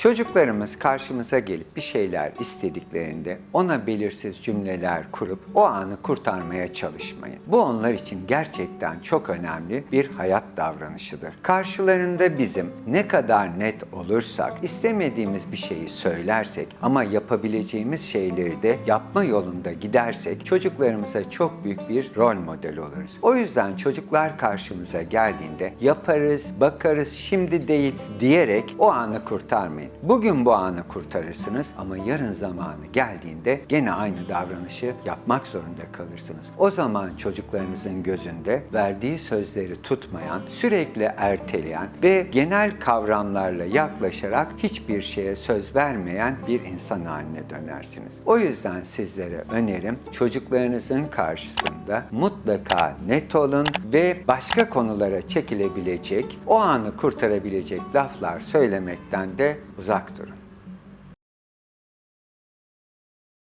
Çocuklarımız karşımıza gelip bir şeyler istediklerinde ona belirsiz cümleler kurup o anı kurtarmaya çalışmayın. Bu onlar için gerçekten çok önemli bir hayat davranışıdır. Karşılarında bizim ne kadar net olursak, istemediğimiz bir şeyi söylersek ama yapabileceğimiz şeyleri de yapma yolunda gidersek çocuklarımıza çok büyük bir rol model oluruz. O yüzden çocuklar karşımıza geldiğinde yaparız, bakarız, şimdi değil diyerek o anı kurtarmayın. Bugün bu anı kurtarırsınız ama yarın zamanı geldiğinde gene aynı davranışı yapmak zorunda kalırsınız. O zaman çocuklarınızın gözünde verdiği sözleri tutmayan, sürekli erteleyen ve genel kavramlarla yaklaşarak hiçbir şeye söz vermeyen bir insan haline dönersiniz. O yüzden sizlere önerim çocuklarınızın karşısında mutlaka net olun ve başka konulara çekilebilecek, o anı kurtarabilecek laflar söylemekten de uz aktoru.